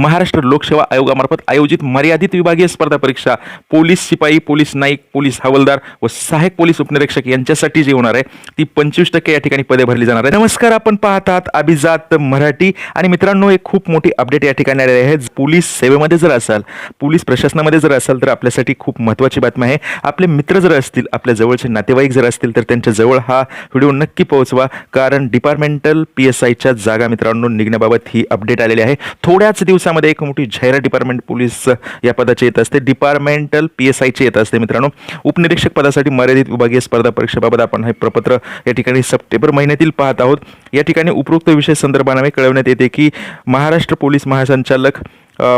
महाराष्ट्र लोकसेवा आयोगामार्फत आयोजित मर्यादित विभागीय स्पर्धा परीक्षा पोलीस शिपाई पोलीस नाईक पोलीस हवालदार व सहाय्यक पोलीस उपनिरीक्षक यांच्यासाठी जी होणार आहे ती पंचवीस टक्के या ठिकाणी पदे भरली जाणार आहे नमस्कार आपण पाहतात अभिजात मराठी आणि मित्रांनो एक खूप मोठी अपडेट या ठिकाणी आलेली आहे. पोलीस सेवेमध्ये जर असाल पोलीस प्रशासनामध्ये जर असाल तर आपल्यासाठी खूप महत्त्वाची बातमी आहे. आपले मित्र जर असतील आपल्या जवळचे नातेवाईक जर असतील तर त्यांच्या जवळ हा व्हिडिओ नक्की पोहोचवा. कारण डिपार्टमेंटल पी एस आयच्या जागा मित्रांनो निघण्याबाबत ही अपडेट आलेली आहे. थोड्याच दिवसात दिवसामध्ये एक मोठी जाहिरात डिपार्टमेंट पोलीस या पदाचे येत असते. डिपार्टमेंटल पी एस आयचे येत असते मित्रांनो. उपनिरीक्षक पदासाठी मर्यादित विभागीय स्पर्धा परीक्षेबाबत आपण हे प्रपत्र या ठिकाणी सप्टेंबर महिन्यातील पाहत आहोत. या ठिकाणी उपरोक्त विषय संदर्भाने कळवण्यात येते की महाराष्ट्र पोलीस महासंचालक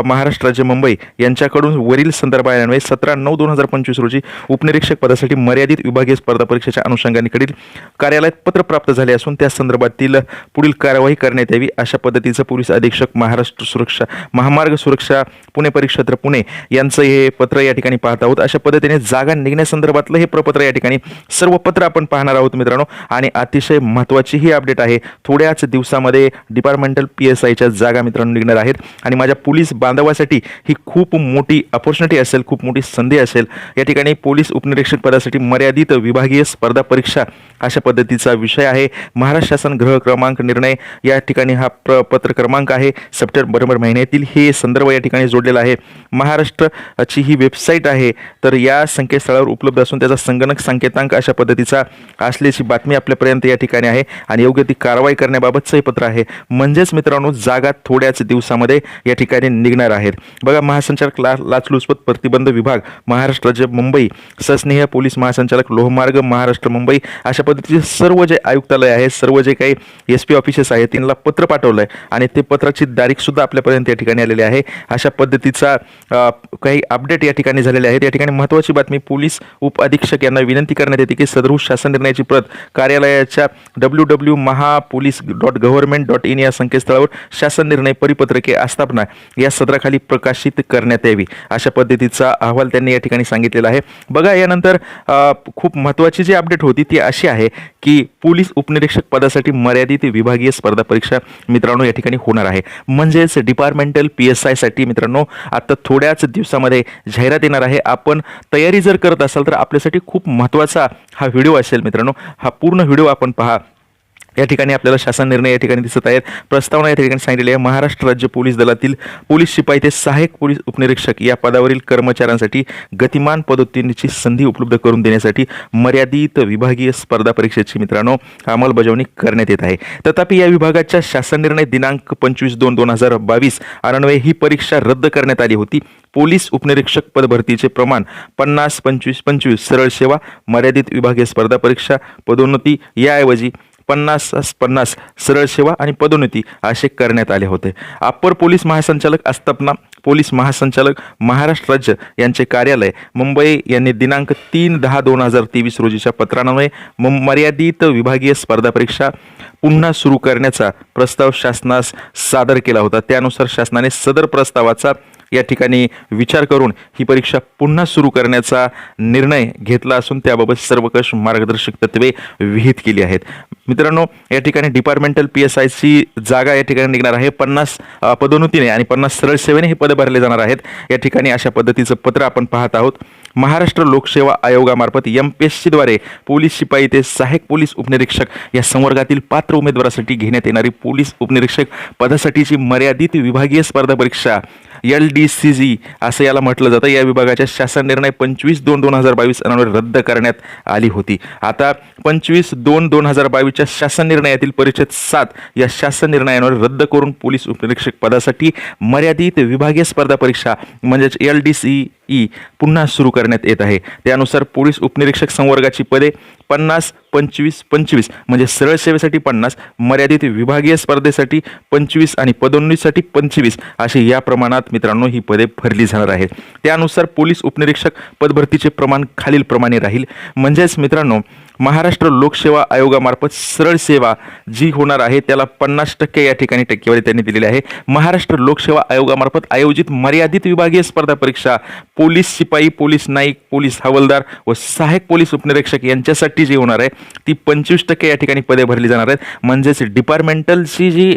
महाराष्ट्र राज्य मुंबई यांच्याकडून वरील संदर्भान्वये सतरा नऊ दोन हजार पंचवीस रोजी उपनिरीक्षक पदासाठी मर्यादित विभागीय स्पर्धा परीक्षेच्या अनुषंगानेकडील कार्यालयात पत्र प्राप्त झाले असून त्या संदर्भातील पुढील कार्यवाही करण्यात यावी अशा पद्धतीचं पोलीस अधीक्षक महाराष्ट्र सुरक्षा महामार्ग सुरक्षा पुणे परिक्षेत्र पुणे यांचं हे पत्र या ठिकाणी पाहत आहोत. अशा पद्धतीने जागा निघण्यासंदर्भातलं हे प्रपत्र या ठिकाणी सर्व पत्र आपण पाहणार आहोत मित्रांनो. आणि अतिशय महत्त्वाची ही अपडेट आहे. थोड्याच दिवसामध्ये डिपार्टमेंटल पी एस आयच्या जागा मित्रांनो निघणार आहेत. आणि माझ्या पोलीस बांधवासाठी ही खूप मोठी अपॉर्च्युनिटी असेल खूप मोठी संधी असेल. या ठिकाणी पोलीस उपनिरीक्षक पदासाठी मर्यादित विभागीय स्पर्धा परीक्षा अशा पद्धतीचा विषय आहे. महाराष्ट्र शासन ग्रह क्रमांक निर्णय या ठिकाणी हा प्र पत्र क्रमांक आहे. सप्टेंबर महिन्यातील हे संदर्भ या ठिकाणी जोडलेला आहे. महाराष्ट्राची ही वेबसाईट आहे. तर या संकेतस्थळावर उपलब्ध असून त्याचा संगणक संकेतांक अशा पद्धतीचा असल्याची बातमी आपल्यापर्यंत या ठिकाणी आहे. आणि योग्य ती कारवाई करण्याबाबतचं हे पत्र आहे. म्हणजेच मित्रांनो जागा थोड्याच दिवसामध्ये या ठिकाणी निघणार आहेत. बघा महासंचालक ला लाचलुचपत प्रतिबंध विभाग महाराष्ट्र राज्य मुंबई सस्नेह पोलीस महासंचालक लोहमार्ग महाराष्ट्र मुंबई अशा पद्धतीचे सर्व जे आयुक्तालय आहे सर्व जे काही एस पी ऑफिसेस आहेत त्यांना पत्र पाठवलं आहे आणि ते पत्राची तारीखसुद्धा आपल्यापर्यंत या ठिकाणी आलेली आहे. अशा पद्धतीचा काही अपडेट या ठिकाणी झालेले आहेत. या ठिकाणी महत्त्वाची बातमी पोलीस उप अधीक्षक यांना विनंती करण्यात येते की सदृश शासन निर्णयाची प्रत कार्यालयाच्या W W Mahapolice dot government dot in या संकेतस्थळावर शासन निर्णय परिपत्रके आस्थापना या सदराखाली प्रकाशित करण्यात यावी अशा पद्धतीचा अहवाल त्यांनी या ठिकाणी सांगितलेला आहे. बघा यानंतर खूप महत्त्वाची जी अपडेट होती ती अशी आहे की पोलीस उपनिरीक्षक पदासाठी मर्यादित विभागीय स्पर्धा परीक्षा मित्रांनो या ठिकाणी होणार आहे. म्हणजेच डिपार्टमेंटल पी एस आयसाठी मित्रांनो आता थोड्याच दिवसामध्ये जाहिरात येणार आहे. आपण तयारी जर करत असाल तर आपल्यासाठी खूप महत्त्वाचा हा व्हिडिओ असेल मित्रांनो. हा पूर्ण व्हिडिओ आपण पहा. या ठिकाणी आपल्याला शासन निर्णय या ठिकाणी दिसत आहेत. प्रस्तावना या ठिकाणी सांगितलेली आहे. महाराष्ट्र राज्य पोलीस दलातील पोलीस शिपाई ते सहाय्यक पोलीस उपनिरीक्षक या पदावरील कर्मचाऱ्यांसाठी गतिमान पदोत्तीर्णीची संधी उपलब्ध करून देण्यासाठी मर्यादित विभागीय स्पर्धा परीक्षेची मित्रांनो अंमलबजावणी करण्यात येत आहे. तथापि या विभागाच्या शासन निर्णय दिनांक पंचवीस दोन दोन हजार बावीस अन्वये ही परीक्षा रद्द करण्यात आली होती. पोलीस उपनिरीक्षक पदभरतीचे प्रमाण पन्नास पंचवीस पंचवीस सरळ सेवा मर्यादित विभागीय स्पर्धा परीक्षा पदोन्नती याऐवजी पन्नास पन्नास सरळ सेवा आणि पदोन्नती असे करण्यात आले होते. अप्पर पोलीस महासंचालक आस्थापना पोलीस महासंचालक महाराष्ट्र राज्य यांचे कार्यालय मुंबई यांनी दिनांक तीन दहा दोन हजार तेवीस रोजीच्या पत्रान्वये मर्यादित विभागीय स्पर्धा परीक्षा पुन्हा सुरू करण्याचा प्रस्ताव शासनास सादर केला होता. त्यानुसार शासनाने सदर प्रस्तावाचा या ठिकाणी विचार करून ही परीक्षा पुन्हा सुरू करण्याचा निर्णय घेतला असून त्याबाबत सर्वकष मार्गदर्शक तत्वे विहित केली आहेत. मित्रांनो या ठिकाणी डिपार्टमेंटल पी एस आयची जागा या ठिकाणी निघणार आहे. पन्नास पदोन्नतीने आणि पन्नास सरळ सेवेने हे पदं भरले जाणार आहेत. या ठिकाणी अशा पद्धतीचं पत्र आपण पाहत आहोत. महाराष्ट्र लोकसेवा आयोगामार्फत एम पी एस सीद्वारे पोलीस शिपाई ते सहाय्यक पोलीस उपनिरीक्षक या संवर्गातील पात्र उमेदवारासाठी घेण्यात येणारी पोलीस उपनिरीक्षक पदासाठीची मर्यादित विभागीय स्पर्धा परीक्षा एल डी सी जी असं याला म्हटलं जातं. या विभागाच्या शासन निर्णय पंचवीस दोन दोन हजार बावीस अन्वये रद्द करण्यात आली होती. आता पंचवीस दोन दोन हजार बावीसच्या शासन निर्णयातील परिषद सात या शासन निर्णयावर रद्द करून पोलीस उपनिरीक्षक पदासाठी मर्यादित विभागीय स्पर्धा परीक्षा म्हणजेच एल डी सी ई पुन्हा सुरू करण्यात येत आहे. त्यानुसार पोलीस उपनिरीक्षक संवर्गाची पदे पन्नास पंचवीस पंचवीस. म्हणजे सरळ सेवेसाठी पन्नास मर्यादित विभागीय स्पर्धेसाठी पंचवीस आणि पदोन्नतीसाठी पंचवीस अशी या प्रमाणात मित्रांनो ही पदे भरली जाणार आहेत. त्यानुसार पोलीस उपनिरीक्षक पदभरतीचे प्रमाण खालील प्रमाणे राहील. म्हणजेच मित्रांनो महाराष्ट्र लोकसेवा आयोगामार्फत सरळ सेवा जी होणार आहे त्याला पन्नास टक्के या ठिकाणी टक्केवारी त्यांनी दिलेली आहे. महाराष्ट्र लोकसेवा आयोगामार्फत आयोजित मर्यादित विभागीय स्पर्धा परीक्षा पोलीस शिपाई पोलीस नाईक पोलीस हवालदार व सहाय्यक पोलीस उपनिरीक्षक यांच्यासाठी जी होणार आहे ती पंचवीस टक्के या ठिकाणी पदे भरली जाणार आहेत. म्हणजेच डिपार्टमेंटलची जी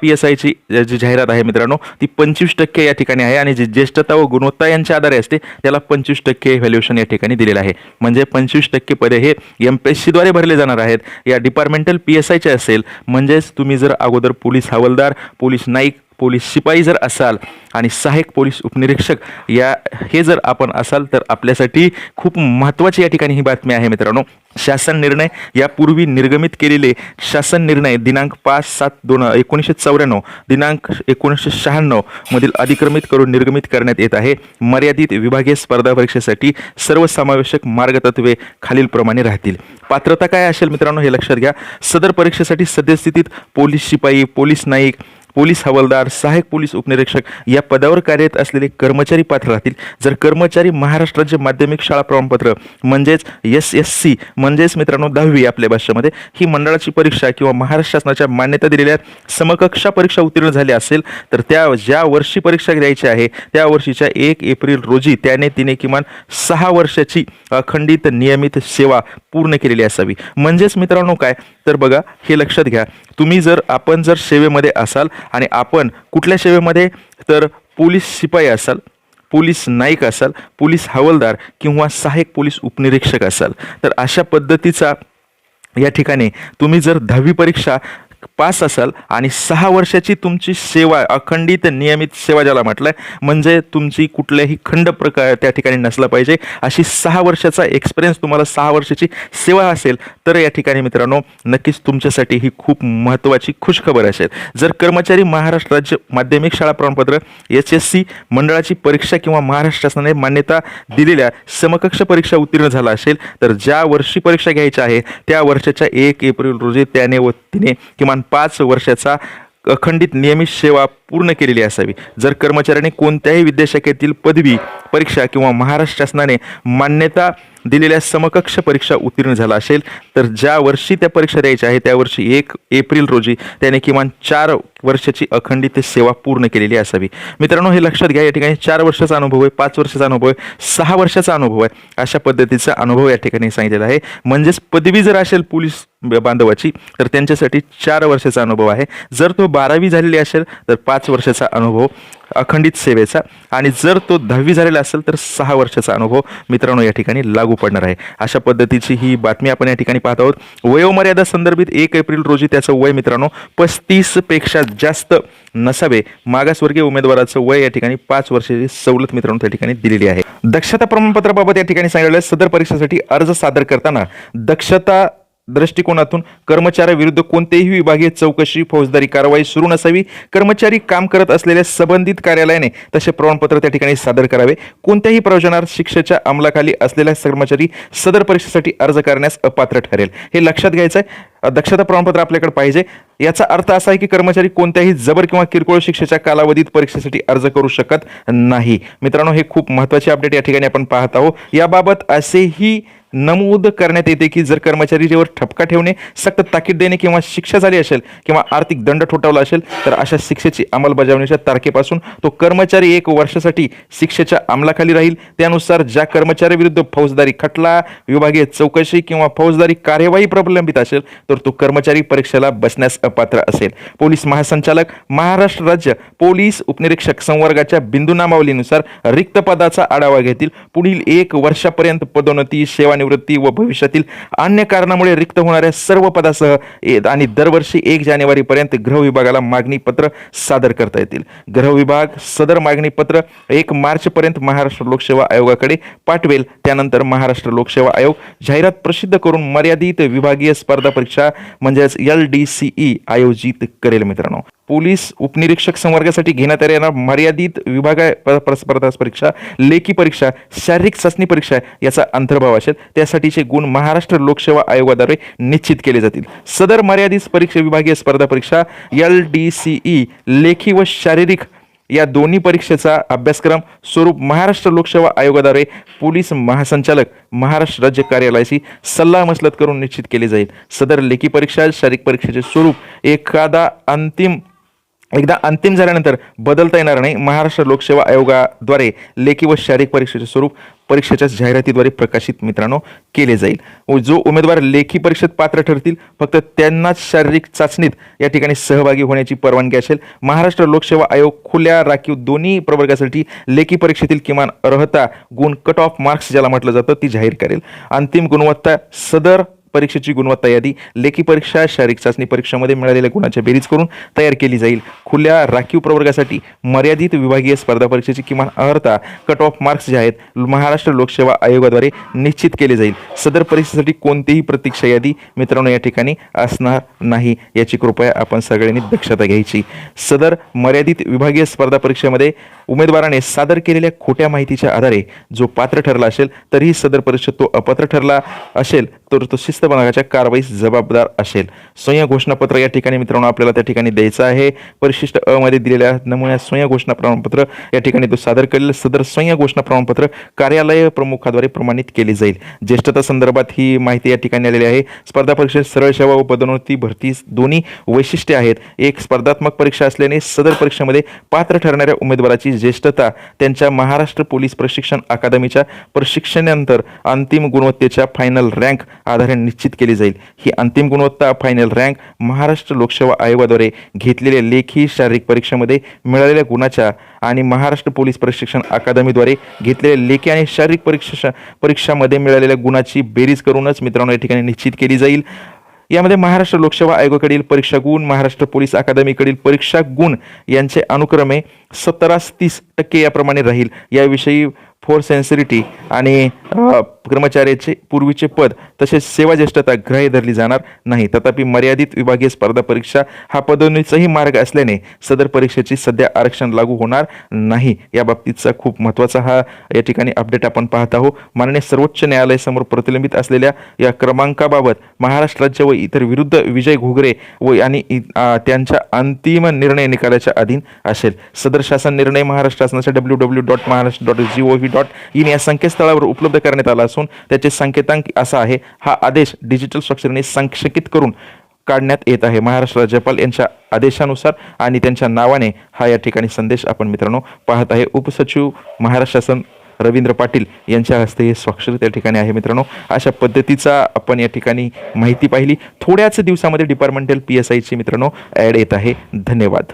पी एस आयची जी जाहिरात आहे मित्रांनो ती पंचवीस टक्के या ठिकाणी आहे आणि जी ज्येष्ठता व गुणवत्ता यांच्या आधारे असते त्याला पंचवीस टक्के व्हॅल्युएशन या ठिकाणी दिलेलं आहे. म्हणजे पंचवीस टक्के पदे हे एम पी एस सीद्वारे भरले जाणार आहेत. या डिपार्टमेंटल पी एस आयचे असेल म्हणजेच तुम्ही जर अगोदर पोलीस हवालदार पोलीस नाईक पोलीस शिपाई जर असाल आणि सहाय्यक पोलीस उपनिरीक्षक या हे जर आपण असाल तर आपल्यासाठी खूप महत्त्वाची या ठिकाणी ही बातमी आहे मित्रांनो. शासन निर्णय यापूर्वी निर्गमित केलेले शासन निर्णय दिनांक पाच सात दोन एकोणीसशे चौऱ्याण्णव दिनांक एकोणीसशे शहाण्णव मधील अधिक्रमित करून निर्गमित करण्यात येत आहे. मर्यादित विभागीय स्पर्धा परीक्षेसाठी सर्वसमावेशक मार्गतत्वे खालीलप्रमाणे राहतील. पात्रता काय असेल मित्रांनो हे लक्षात घ्या. सदर परीक्षेसाठी सद्यस्थितीत पोलीस शिपाई पोलीस नाईक पोलीस हवालदार सहाय्यक पोलीस उपनिरीक्षक या पदावर कार्यरत असलेले कर्मचारी पात्र राहतील. जर कर्मचारी महाराष्ट्र राज्य माध्यमिक शाळा प्रमाणपत्र म्हणजेच एस एस सी म्हणजेच मित्रांनो दहावी आपल्या भाषेमध्ये ही मंडळाची परीक्षा किंवा महाराष्ट्र शासनाच्या मान्यता दिलेल्या समकक्षा परीक्षा उत्तीर्ण झाली असेल तर त्या ज्या वर्षी परीक्षा द्यायची आहे त्या वर्षीच्या एक एप्रिल रोजी त्याने तिने किमान सहा वर्षाची अखंडित नियमित सेवा पूर्ण केलेली असावी. म्हणजेच मित्रांनो काय? तर बघा हे लक्षात घ्या. तुम्ही जर आपण जर सेवेमध्ये असाल आणि आपण कुठल्या सेवेमध्ये? तर पोलीस शिपाई असाल पोलीस नाईक असाल पोलीस हवालदार किंवा सहाय्यक पोलीस उपनिरीक्षक असाल. तर अशा पद्धतीचा या ठिकाणी तुम्ही जर दहावी परीक्षा पास असाल आणि सहा वर्षाची तुमची सेवा अखंडित नियमित सेवा ज्याला म्हटलंय म्हणजे तुमची कुठल्याही खंड प्रकार त्या ठिकाणी नसला पाहिजे. अशी सहा वर्षाचा एक्सपिरियन्स तुम्हाला सहा वर्षाची सेवा असेल तर या ठिकाणी मित्रांनो नक्कीच तुमच्यासाठी ही खूप महत्त्वाची खुशखबर असेल. जर कर्मचारी महाराष्ट्र राज्य माध्यमिक शाळा प्रमाणपत्र एच एस सी मंडळाची परीक्षा किंवा महाराष्ट्र शासनाने मान्यता दिलेल्या समकक्ष परीक्षा उत्तीर्ण झाला असेल तर ज्या वर्षी परीक्षा घ्यायची आहे त्या वर्षाच्या एक एप्रिल रोजी त्याने व तिने किंवा किमान पाच वर्षाचा अखंडित नियमित सेवा पूर्ण केलेली असावी. जर कर्मचाऱ्याने कोणत्याही विद्याशाखेतील पदवी परीक्षा किंवा महाराष्ट्र शासनाने मान्यता दिलेल्या समकक्ष परीक्षा उत्तीर्ण झाला असेल तर ज्या वर्षी त्या परीक्षा द्यायच्या आहे त्या वर्षी एक एप्रिल रोजी त्याने किमान चार वर्षाची अखंडित सेवा पूर्ण केलेली असावी. मित्रांनो हे लक्षात घ्या या ठिकाणी चार वर्षाचा अनुभव आहे पाच वर्षाचा अनुभव आहे सहा वर्षाचा अनुभव आहे अशा पद्धतीचा अनुभव या ठिकाणी सांगितलेला आहे. म्हणजेच पदवी जर असेल पोलीस बांधवाची तर त्यांच्यासाठी चार वर्षाचा अनुभव आहे. जर तो बारावी झालेली असेल तर पाच वर्षाचा अनुभव अखंडित सेवेचा आणि जर तो दहावी झालेला असेल तर सहा वर्षाचा अनुभव मित्रांनो या ठिकाणी लागू पडणार आहे. अशा पद्धतीची ही बातमी आपण या ठिकाणी पाहत आहोत. वयोमर्यादा संदर्भित एक एप्रिल रोजी त्याचं वय मित्रांनो पस्तीसपेक्षा जास्त नसावे. मागासवर्गीय उमेदवाराचं वय या ठिकाणी पाच वर्षाची सवलत मित्रांनो त्या ठिकाणी दिलेली आहे. दक्षता प्रमाणपत्राबाबत या ठिकाणी सांगितलं सदर परीक्षेसाठी अर्ज सादर करताना दक्षता दृष्टिकोनातून कर्मचाऱ्याविरुद्ध कोणतेही विभागीय चौकशी फौजदारी कारवाई सुरू नसावी. कर्मचारी काम करत असलेल्या संबंधित कार्यालयाने तसे प्रमाणपत्र त्या ठिकाणी सादर करावे. कोणत्याही प्रयोजनार्थ शिक्षेच्या अंमलाखाली असलेला कर्मचारी सदर परीक्षेसाठी अर्ज करण्यास अपात्र ठरेल. हे लक्षात घ्यायचं आहे दक्षता प्रमाणपत्र आपल्याकडे पाहिजे. याचा अर्थ असा आहे की कर्मचारी कोणत्याही जबर किंवा किरकोळ शिक्षेच्या कालावधीत परीक्षेसाठी अर्ज करू शकत नाही. मित्रांनो हे खूप महत्त्वाचे अपडेट या ठिकाणी आपण पाहत आहोत. याबाबत असेही नमूद करण्यात येते की जर कर्मचारीवर ठपका ठेवणे सक्त ताकीद देणे किंवा शिक्षा झाली असेल किंवा आर्थिक दंड ठोठावला असेल तर अशा शिक्षेची अंमलबजावणीच्या तारखेपासून तो कर्मचारी एक वर्षासाठी शिक्षेच्या अंमलाखाली राहील. त्यानुसार ज्या कर्मचाऱ्याविरुद्ध फौजदारी खटला विभागीय चौकशी किंवा फौजदारी कार्यवाही प्रलंबित असेल तर तो कर्मचारी परीक्षेला बसण्यास अपात्र असेल. पोलीस महासंचालक महाराष्ट्र राज्य पोलीस उपनिरीक्षक संवर्गाच्या बिंदू नामावलीनुसार रिक्त पदाचा आढावा घेतील. पुढील एक वर्षापर्यंत पदोन्नती सेवा सेवानिवृत्ती व भविष्यातील अन्य कारणामुळे रिक्त होणाऱ्या सर्व पदासह आणि दरवर्षी एक जानेवारीपर्यंत गृह विभागाला मागणी पत्र सादर करता येतील. गृह विभाग सदर मागणी पत्र एक मार्चपर्यंत महाराष्ट्र लोकसेवा आयोगाकडे पाठवेल. त्यानंतर महाराष्ट्र लोकसेवा आयोग जाहिरात प्रसिद्ध करून मर्यादित विभागीय स्पर्धा परीक्षा म्हणजेच एल डी सी ई आयोजित करेल मित्रांनो. पोलीस उपनिरीक्षक संवर्गासाठी घेण्यात येणार मर्यादित विभाग स्पर्धा परीक्षा लेखी परीक्षा शारीरिक चाचणी परीक्षा याचा अंतर्भाव असेल. त्यासाठीचे गुण महाराष्ट्र लोकसेवा आयोगाद्वारे निश्चित केले जातील. सदर मर्यादित परीक्षा विभागीय स्पर्धा परीक्षा एल डी सी ई लेखी व शारीरिक या दोन्ही परीक्षेचा अभ्यासक्रम स्वरूप महाराष्ट्र लोकसेवा आयोगाद्वारे पोलीस महासंचालक महाराष्ट्र राज्य कार्यालयाशी सल्ला मसलत करून निश्चित केले जाईल. सदर लेखी परीक्षा शारीरिक परीक्षेचे स्वरूप एखादा अंतिम एकदा अंतिम झाल्यानंतर बदलता येणार नाही. महाराष्ट्र लोकसेवा आयोगाद्वारे लेखी व शारीरिक परीक्षेचे स्वरूप परीक्षेच्या जाहिरातीद्वारे प्रकाशित मित्रांनो केले जाईल. व जो उमेदवार लेखी परीक्षेत पात्र ठरतील फक्त त्यांनाच शारीरिक चाचणीत या ठिकाणी सहभागी होण्याची परवानगी असेल. महाराष्ट्र लोकसेवा आयोग खुल्या राखीव दोन्ही प्रवर्गासाठी लेखी परीक्षेतील किमान अर्हता गुण कट ऑफ मार्क्स ज्याला म्हटलं जातं ती जाहीर करेल. अंतिम गुणवत्ता सदर परीक्षेची गुणवत्ता यादी लेखी परीक्षा शारीरिक चाचणी परीक्षामध्ये मिळालेल्या गुणांच्या बेरीज करून तयार केली जाईल. खुल्या राखीव प्रवर्गासाठी मर्यादित विभागीय स्पर्धा परीक्षेची किमान अर्हता कट ऑफ मार्क्स जे आहेत महाराष्ट्र लोकसेवा आयोगाद्वारे निश्चित केले जाईल. सदर परीक्षेसाठी कोणतीही प्रतीक्षा यादी मित्रांनो या ठिकाणी असणार नाही. याची कृपया आपण सगळ्यांनी दक्षता घ्यायची. सदर मर्यादित विभागीय स्पर्धा परीक्षेमध्ये उमेदवाराने सादर केलेल्या खोट्या माहितीच्या आधारे जो पात्र ठरला असेल तरीही सदर परीक्षेत तो अपात्र ठरला असेल. तर तो शिस्तभंगाच्या कारवाईस जबाबदार असेल. स्वयं घोषणापत्र या ठिकाणी मित्रांनो आपल्याला त्या ठिकाणी द्यायचं आहे. परिशिष्ट अ मध्ये दिलेल्या नमुन्यात स्वयं घोषणा प्रमाणपत्र या ठिकाणी तो सादर करेल. सदर स्वयं घोषणा प्रमाणपत्र कार्यालय प्रमुखाद्वारे प्रमाणित केले जाईल. ज्येष्ठता संदर्भात ही माहिती या ठिकाणी आलेली आहे. स्पर्धा परीक्षेत सरळ सेवा व पदोन्नती भरती दोन्ही वैशिष्ट्ये आहेत. एक स्पर्धात्मक परीक्षा असल्याने सदर परीक्षेमध्ये पात्र ठरणाऱ्या उमेदवाराची ज्येष्ठता त्यांच्या महाराष्ट्र पोलीस प्रशिक्षण अकादमीच्या प्रशिक्षणानंतर अंतिम गुणवत्तेच्या फायनल रँक आधारे निश्चित केली जाईल. ही अंतिम गुणवत्ता फायनल रँक महाराष्ट्र लोकसेवा आयोगाद्वारे घेतलेल्या लेखी शारीरिक परीक्षेमध्ये मिळालेल्या गुणाच्या आणि महाराष्ट्र पोलीस प्रशिक्षण अकादमीद्वारे घेतलेल्या लेखी आणि शारीरिक परीक्षा परीक्षामध्ये मिळालेल्या गुणाची बेरीज करूनच मित्रांनो या ठिकाणी निश्चित केली जाईल. यामध्ये महाराष्ट्र लोकसेवा आयोगाकडील परीक्षा गुण महाराष्ट्र पोलीस अकादमीकडील परीक्षा गुण यांचे अनुक्रमे सतरा तीस टक्के याप्रमाणे राहील. याविषयी फोर सेन्सिरिटी आणि कर्मचाऱ्याचे पूर्वीचे पद तसेच सेवा ज्येष्ठता ग्राह्य धरली जाणार नाही. तथापि मर्यादित विभागीय स्पर्धा परीक्षा हा पदोन्नतीचाही मार्ग असल्याने सदर परीक्षेची सध्या आरक्षण लागू होणार नाही. या बाबतीतचा खूप महत्त्वाचा हा या ठिकाणी अपडेट आपण पाहत आहोत. माननीय सर्वोच्च न्यायालयासमोर प्रतिलंबित असलेल्या या क्रमांकाबाबत महाराष्ट्र राज्य व इतर विरुद्ध विजय घोगरे व आणि इ- त्यांच्या अंतिम निर्णय निकालाच्या अधीन असेल. सदर शासन निर्णय महाराष्ट्र शासनाच्या W W dot Maharashtra dot G O V dot in या संकेतस्थळावर उपलब्ध करण्यात आला असून त्याचे संकेतांक असा आहे. हा आदेश डिजिटल स्वाक्षरीने संक्षेपित करून काढण्यात येत आहे. महाराष्ट्र राज्यपाल यांच्या आदेशानुसार आणि त्यांच्या नावाने हा या ठिकाणी संदेश आपण मित्रांनो पाहत आहे. उपसचिव महाराष्ट्र शासन रवींद्र पाटील यांच्या हस्ते हे स्वाक्षरी त्या ठिकाणी आहे मित्रांनो. अशा पद्धतीचा आपण या ठिकाणी माहिती पाहिली. थोड्याच दिवसामध्ये डिपार्टमेंटल पी एस आयची मित्रांनो ॲड येत आहे. धन्यवाद.